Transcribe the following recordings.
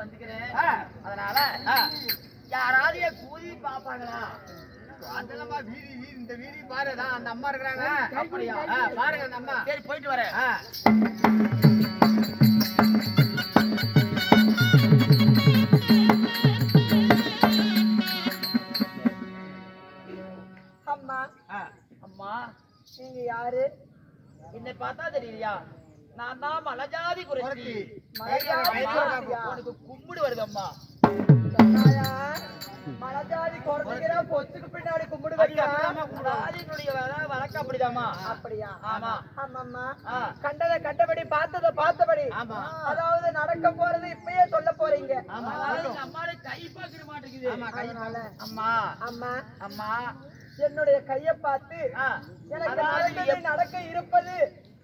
வந்துக்கிறேன். அதனால. யாராவது என் கூலி பாப்பாங்களா அதெல்லாமா வீதி வீதி இந்த வீதி பாருடா அந்த அம்மா இருக்கிறாங்க. அப்படியா? பாருங்க அந்த அம்மா. சரி போயிட்டு வரேன். அம்மா நீங்க யாரு? என்னை பார்த்தா தெரியலையா? நான் தான் மலஜாதி குறைச்சி. உனக்கு கும்பிடு வருது அம்மா. சொன்னாயா? மலைஜாதி குறைச்சிக்கிற பொத்துக்கு பின்னாடி கும்பிடு வைக்கிறா ஜாதியினுடைய வழ- வழக்கம் அப்படிதாம்மா. அப்படியா? ஆமா. ஆமாம்மா. கண்டதை கண்டபடி பார்த்ததை பார்த்தபடி. அதாவது நடக்க போறது இப்பயே சொல்ல போறீங்க. அம்மாவை கை பார்க்க மாட்டேங்குது. ஆமா, அம்மா. அம்மா. அம்மா. என்னுடைய கைய பார்த்து. எனக்கு நடக்க இருப்பது.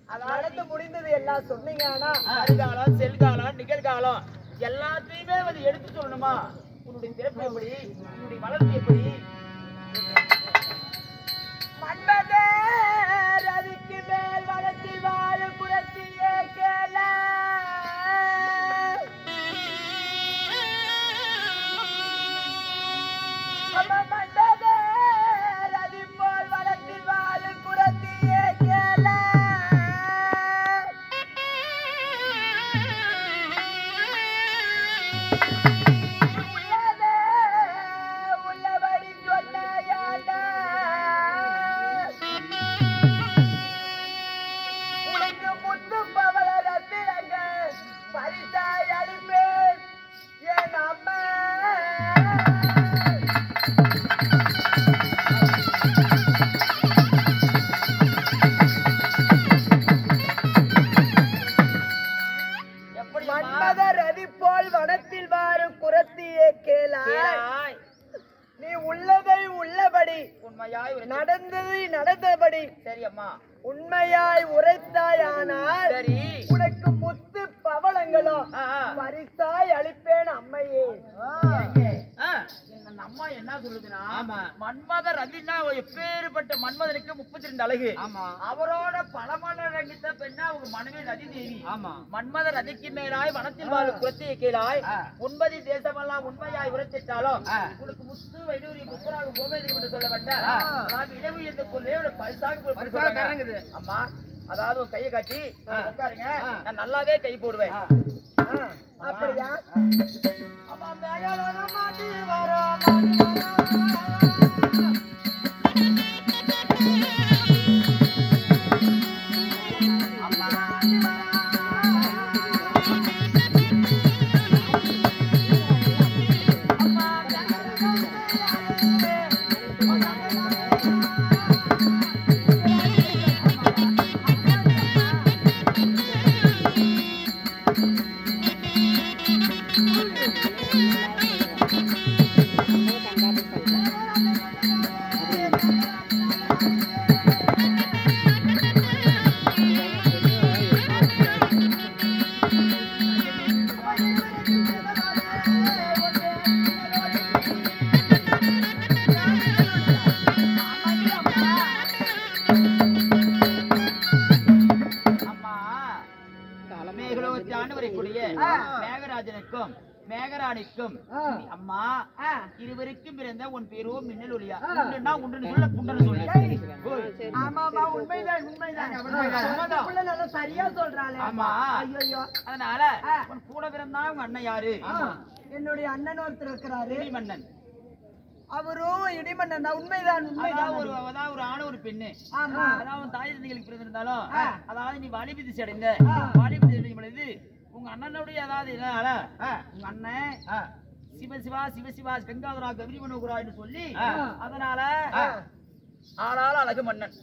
நடந்து முடிந்தது எல்லாம் சொன்னீங்க ஆனா வருகாலம் செல்காலம் நிகழ்காலம் எல்லாத்தையுமே வந்து எடுத்து சொல்லணுமா? உன்னுடைய பிறப்பு எப்படி? உன்னுடைய வளர்ச்சி எப்படி? மன்மத ரதி போல் வனத்தில் வாரும் குரத்தியே கேளாய். நீ உள்ளதை உள்ளபடி உண்மையாய் நடந்ததை நடந்தபடி சரி அம்மா உண்மையாய் உரைத்தாயானால் சரி. உனக்கு முத்து பவளங்களோ. பரிசாய் அளிப்பேன் அம்மையே. இந்த அம்மா என்ன சொல்லுதுன்னா ஆமா. மன்மத ரதினா எப்பேற்பட்ட மன்மதனுக்கு முப்பத்தி ரெண்டு அழகு. அவரோட பல மலரங்கித்த பெண்ணா அவங்க மனைவி ரதி தேவி. மன்மத ரதிக்கு மேலாய் வனத்தில் வாழும் குலத்திய கீழாய். உண்பதி தேசமெல்லாம் உண்மையாய் உரைத்திட்டாலும். உனக்கு முத்து வைடூரி முப்பராக கோமேதி என்று சொல்லப்பட்ட இடவு என்ற ஒரு பரிசாக. அம்மா அதாவது உன் கையை காட்டி. உட்காருங்க. நான் நல்லாவே கை போடுவேன் அப்படியா மேகலோக மேகராணிக்கும் அம்மா இருவருக்கும் பிறந்த உன் பேரோ மின்னல் ஒளியா. உண்டுன்னா உண்டுன்னு சொல்ல புண்டன்னு சொல்லு. ஆமாமா உண்மைதான் உண்மைதான். நல்லா சரியா சொல்றாளே. ஆமா. ஐயோ அதனால உன் கூட பிறந்தா உங்க அண்ணன் யாரு? என்னுடைய அண்ணன் ஒருத்தர் இருக்கிறாரு. மன்னன் அவரும் இடிமன்னன் தான். உண்மைதான் உண்மைதான் ஒரு அதாவது ஒரு ஆணு ஒரு பெண்ணு. ஆமா. அதாவது தாய் தந்தைகளுக்கு பிறந்திருந்தாலும். அதாவது நீ வாலிப திசை அடைந்த. ஆ. வாலிப திசை அடையும் பொழுது உங்க அண்ணனுடைய அதாவது இதனால ஆ. உங்க அண்ணன். சிவசிவா சிவசிவா கங்காதரா கௌரி மனோகரான்னு சொல்லி. அதனால ஆ. ஆளால் அழகு மன்னன்.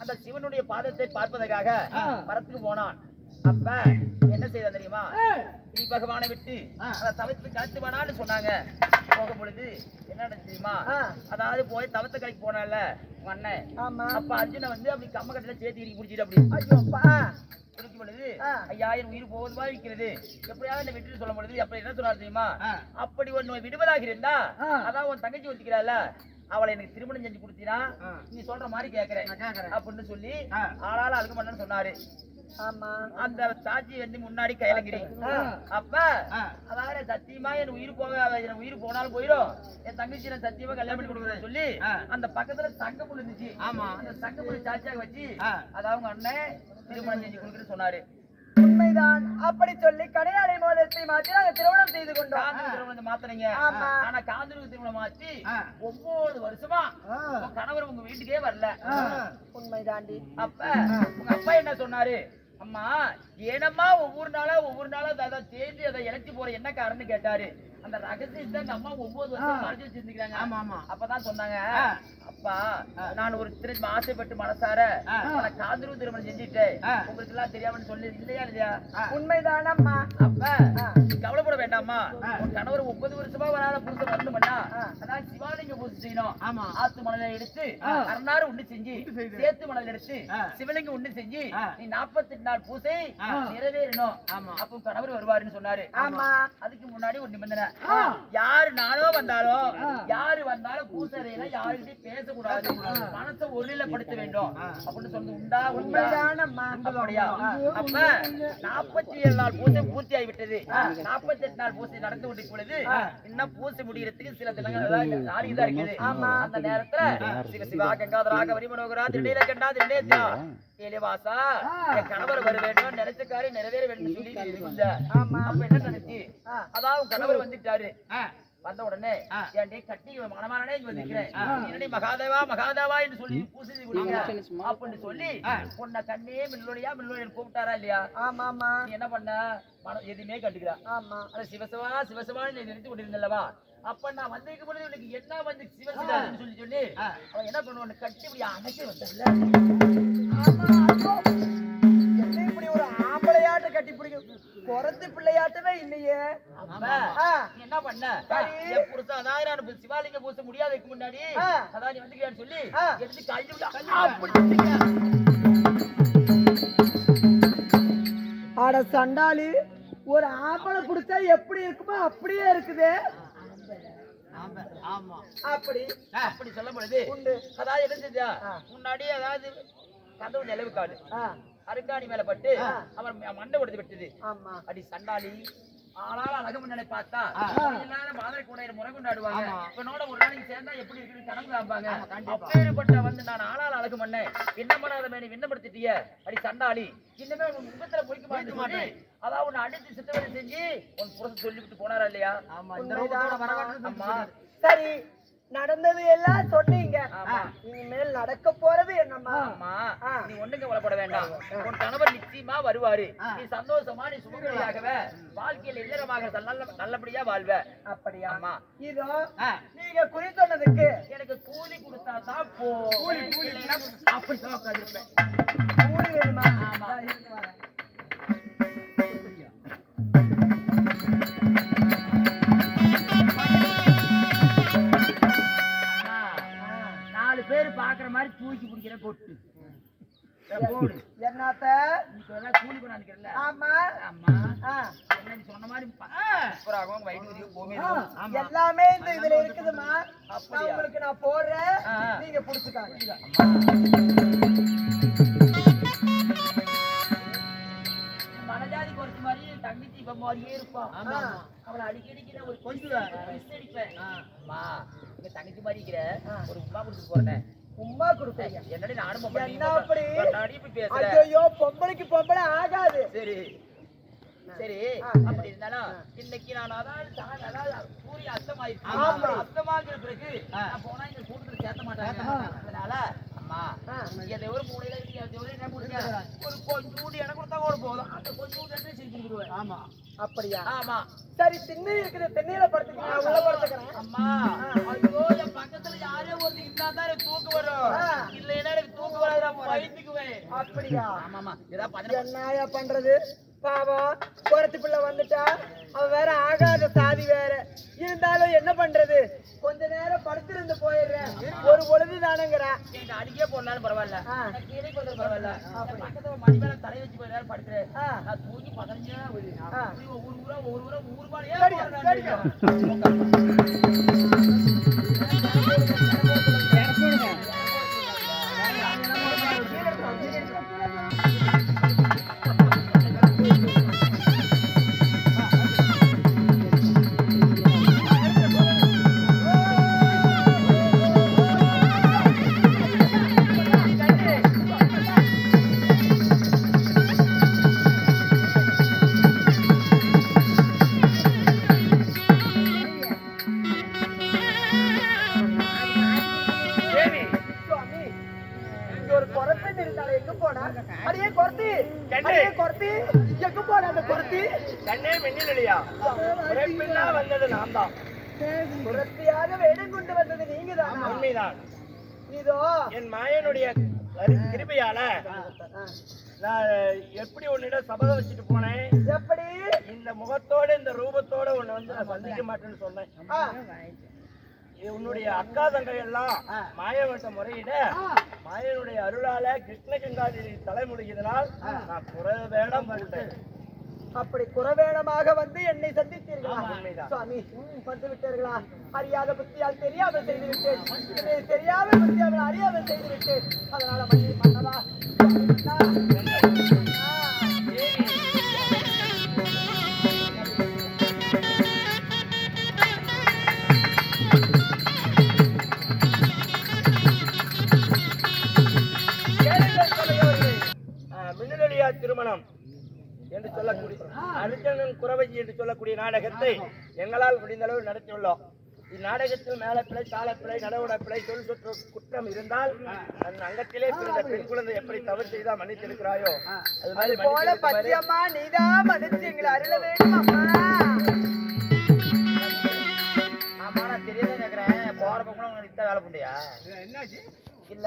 அந்த சிவனுடைய பாதத்தை பார்ப்பதற்காக ஆ. வரத்துக்கு போனான் அப்ப என்ன செய்த தெரியுமா ஸ்ரீ பகவானை விட்டு அதை தவிர்த்து கழித்து வேணான்னு சொன்னாங்க போகும் பொழுது என்ன தெரியுமா. அதாவது போய் தவத்த கடைக்கு போனால ஆமா அப்ப அர்ஜுனை வந்து அப்படி கம்ம கட்டில சேர்த்து முடிச்சிட்டு அப்படி கொடுக்கும் பொழுது. ஐயா என் உயிர் போவதுமா இருக்கிறது எப்படியாவது என்ன விட்டு சொல்லும் பொழுது அப்படி என்ன சொன்னார் தெரியுமா. அப்படி ஒண்ணு விடுவதாக இருந்தா. அதான் உன் தங்கச்சி ஒத்திக்கிறாள் அவளை எனக்கு திருமணம் செஞ்சு கொடுத்தீனா. நீ சொல்ற மாதிரி கேக்குறேன். அப்படின்னு சொல்லி. ஆளால அழுக மாட்டேன்னு சொன்னாரு அந்த சாட்சி வந்து முன்னாடி கையிலங்கிரி ஆ. அப்ப. அதாவது சத்தியமா என் உயிர் போக என் உயிர் போனாலும் போயிடும் என் தங்கச்சி நான் சத்தியமா கல்யாணம் பண்ணி கொடுக்குறேன் சொல்லி. அந்த பக்கத்துல சங்கமுள் இருந்துச்சு ஆமா. அந்த சங்கமுள் சாட்சியாக வச்சு. அதாவது அவங்க அண்ணன் திருமணம் செஞ்சு கொடுக்குறேன்னு சொன்னாரு உண்மைதான். அப்படி சொல்லி கடையாளை மோதிரத்தை மாற்றி நாங்கள் திருமணம் செய்து கொண்டோம். காந்தூர் திருமணம் மாத்துறீங்க. ஆனா காந்தூர் திருமணம் மாத்தி ஆ. ஒன்பது வருஷமா கணவர் உங்க வீட்டுக்கே வரல. உண்மைதாண்டி. அப்ப உங்க அப்பா என்ன சொன்னாரு? அம்மா ஏனம்மா ஒவ்வொரு நாளா ஒவ்வொரு நாளா அதை தேடி அதை இழைச்சி போற என்ன காரணம்னு கேட்டாரு. அந்த ரகசியத்தை அந்த அம்மா ஒன்பது வருஷம் மறைச்சு வச்சிருந்துக்கிறாங்க ஆமா, ஆமா. அப்பதான் சொன்னாங்க. அப்பா நான் ஒரு திரும்ப ஆசைப்பட்டு மனசார காதல் திருமணம் செஞ்சுட்டேன். உங்களுக்கு எல்லாம் தெரியாமன்னு சொல்லி இல்லையா இல்லையா உண்மைதான் அம்மா அப்ப கவலைப்பட வேண்டாமா. உன் கணவர் ஒன்பது வருஷமா வராத புருஷன் வரணும்னா ஆ. அதான் சிவாலிங்க பூஜை செய்யணும் ஆமா. ஆத்து மணலை எடுத்து. அரணாறு உண்டு செஞ்சு. சேத்து மணல் எடுத்து. சிவலிங்கம் உண்டு செஞ்சு. நீ நாற்பத்தி நாள் பூசை. நிறைவேறணும் ஆமா. அப்போ கணவர் வருவாருன்னு சொன்னாரு ஆமா. அதுக்கு முன்னாடி ஒரு நிபந்தனை. யாரு நானோ வந்தாலும் ஆ. யாரு வந்தாலும் பூசறையில யாருக்கிட்டையும் பேசக்கூடாது. மனசை ஒருநிலைப்படுத்த வேண்டும். அப்படின்னு சொன்னது உண்டா அப்ப நாற்பத்தி ஏழு நாள் பூஜை பூர்த்தி ஆகிவிட்டது நாற்பத்தி எட்டு நாள் பூஜை நடந்து கொண்டிருக்கும் பொழுது இன்னும் பூஜை முடிகிறதுக்கு சில தினங்கள் அதாவது நாளைக்கு தான் இருக்குது. ஆமா. அந்த நேரத்துல சிவ சிவா கங்காதராக வரிமனோகரா திருநீல கண்டா திருநேத்தியா? ஏலிவாசா? என் கணவர் வர வேண்டும் நினைச்ச காரியம் நிறைவேற வேண்டும் சொல்லி அப்ப என்ன நினைச்சு உன் கணவர் வந்துட்டாரு ஆ. வந்த உடனே ஆ. என் கட்டி மனமானே இங்க வந்திருக்கிறேன் என்னடி மகாதேவா மகாதேவா என்று சொல்லி பூசை கொடுக்கிறேன் அப்படின்னு சொல்லி உன்னை கண்ணே மில்லொழியா மில்லொழியா கூப்பிட்டாரா இல்லையா? ஆமா ஆமா. நீ என்ன பண்ண? மன எதுவுமே கண்டுக்கிறா ஆமா. அது சிவசிவா சிவசிவான்னு நீ நிறுத்தி கொண்டிருந்தல்லவா அப்ப நான் வந்திருக்கும் பொழுது உனக்கு என்ன வந்து சிவசிவான்னு சொல்லி சொல்லி அவன் என்ன பண்ணுவான் உன்னை கட்டி இப்படி அணைச்சி வந்தல குறத்து பிள்ளையாட்டமே இல்லையே. என்ன பண்ண? புருஷன் இப்ப சிவாலிங்க பூச முடியாததுக்கு முன்னாடி. அதான் நீ வந்துக்கிறான்னு சொல்லி. எடுத்து சண்டாளி ஒரு ஆம்பளை பிடிச்சா எப்படி இருக்குமோ அப்படியே இருக்குது. அப்படி. அப்படி சொல்லும் பொழுது உண்டு. அதாவது என்ன செஞ்சா. முன்னாடி அதாவது கதவு நிலவு காடு ஆ, அருங்காணி மேல பட்டு அவன் ம- மண்டை உடைத்து விட்டது. அடி சண்டாளி. ஆளால அழகு முன்னாடி பார்த்தா எல்லாரும் மாதிரி கூட முறை கொண்டாடுவாங்க. இவனோட ஒரு நாளைக்கு சேர்ந்தா எப்படி இருக்குன்னு கணக்கு காப்பாங்க அப்பேற்பட்ட வந்து நான் ஆளால் அழகு மண்ணேன் விண்ணப்படாத மேனி விண்ணப்படுத்திட்டிய. அடி சண்டாளி. இன்னுமே உன் முகத்துல முடிக்க மாட்டேன். அதான் உன்னை அடிச்சு சித்தவரை செஞ்சு உன் புறத்து சொல்லிவிட்டு போனாரா இல்லையா? ஆமா. இந்த சரி. நடந்தது எல்லாம் சொன்னீங்க. ஆமா. இனிமேல் நடக்க போறது என்னம்மா. நீ ஒண்ணுங்க கவலைப்பட வேண்டாம். உன் கணவர் நிச்சயமா வருவாரு. நீ சந்தோஷமா நீ சுமங்கலியாகவே வாழ்க்கையில இல்லறமாக நல்ல நல்லபடியா வாழ்வ. அப்படியா? ஆமா. இதோ. நீங்க குறி சொன்னதுக்கு எனக்கு கூலி கொடுத்தா தான் போ கூலி கூலி அப்படி உட்காந்துருப்பேன் கூலி வேணுமா? பேர் பாக்குற மாதிரி தூக்கி பிடிக்கிற கொட்டு. என்னத்த? கூலி கொண்டாந்துக்கிறல ஆமா. ஆமா. ஆ, என்ன சொன்ன மாதிரி சூப்பராகவும் வைடூரியம் ஆ, கோமேரியம் எல்லாமே இந்த இதுல இருக்குதுமா அப்படியா? உங்களுக்கு நான் போடுறேன். நீங்க புடிச்சுக்காங்க. மனஜாதி பொறுத்த மாதிரி என் தங்கச்சி இப்ப மாதிரியே இருப்பான் ஆமா. அவளை அடிக்கடிக்கு நான் ஒரு கொஞ்சம் அடிப்பேன். எங்க தங்கச்சி மாதிரி இருக்கிற ஒரு உமா கொடுத்துட்டு போறேன். உமா கொடுக்குறீங்க என்னடி நானும் பொம்பளை, என்ன அப்படி? பொம்பளை. நாடி இப்படி பேசுற? ஐயோ பொம்பளைக்கு பொம்பளை ஆகாது. சரி. சரி. அப்படி இருந்தாலும் இன்னைக்கு நான் அதாவது அதாவது சூரிய அஸ்தமாயிருச்சு. அஸ்தமாகிற பிறகு நான் போனா இந்த கூட்டத்துல சேர்த்த மாட்டாங்க. அதனால அம்மா. எதை மூலையில எதை ஒரு கொஞ்சூண்டு இடம் கொடுத்தா கூட போதும் அந்த கொஞ்சூண்டு இடத்துல கொடுக்குறேன் ஆமா அப்படியா ஆமா சரி திண்ணை இருக்குது திண்ணையில படுத்துக்க நான் உள்ள படுத்துக்கிறேன் அம்மா ஐயோ என் பக்கத்துல யாரோ ஒருத்தர் இருந்தா தான் எனக்கு தூக்கம் வரும். இல்லைன்னா எனக்கு தூக்கம் வராது பயந்துக்குவேன் அப்படியா ஆமாமா ஏதாவது பதினெட்டு என்னயா பண்றது பாவம் குறத்து பிள்ளை வந்துட்டா அவ வேற ஆகாத சாதி வேற இருந்தாலும் என்ன பண்றது படுத்திருந்து போயிடுறேன். ஒரு பொழுது தானங்கிறா. எனக்கு அடிக்கே போனாலும் பரவாயில்ல. கீழே போனாலும் பரவாயில்ல. மணி மேல தலை வச்சு போய் நேரம் படுத்துறேன் ஆ. நான் தூங்கி பதினஞ்சா ஒவ்வொரு ஊரா ஒவ்வொரு ஊரா ஊர் பாலையே குறத்தி எங்க போன அந்த குறத்தி கண்ணே மின்னலையா பிறப்பில்லா வந்தது நான் தான் குறத்தியாக வேடம் கொண்டு வந்தது நீங்க தானா உண்மைதான். இதோ. என் மாயனுடைய கரு- கிருபையால நான் எப்படி உன்னிடம் சபதம் வச்சுட்டு போனேன்? எப்படி? இந்த முகத்தோட இந்த ரூபத்தோட உன்னை வந்து நான் சந்திக்க மாட்டேன்னு சொன்னேன். உன்னுடைய அக்கா தங்கை எல்லாம் மாயவட்ட முறையிட மாயனுடைய அருளால கிருஷ்ண கங்காதேவி தலைமுடிகிறதுனால் நான் குறை வேடம் போட்டேன். அப்படி குறவேடமாக வந்து என்னை சந்தித்தீர்களா? உண்மைதான். சுவாமி வந்து விட்டீர்களா அறியாத புத்தியால் தெரியாமல் செய்து விட்டேன் தெரியாத புத்தியால் அறியாமல் செய்து விட்டேன் அதனால மன்னவா அர்ஜுனன் குறவஜி என்று சொல்லக்கூடிய நாடகத்தை எங்களால் முடிந்த அளவு நடத்தியுள்ளோம். இந்நாடகத்தில் மேலப்பிழை தாளப்பிழை நடவுடப்பிழை சொல் சொற்று குற்றம் இருந்தால் தன் அங்கத்திலே பிறந்த பெண் குழந்தை எப்படி தவறு செய்தால் மன்னித்திருக்கிறாயோ? அது மாதிரி போல பச்சையம்மா நீதான் மன்னிச்சு எங்களை அருள வேண்டும் அம்மா ஆமா நான் தெரியாத கேக்குறேன். போற பக்கம் வேலை பண்ணியா என்னாச்சு இல்ல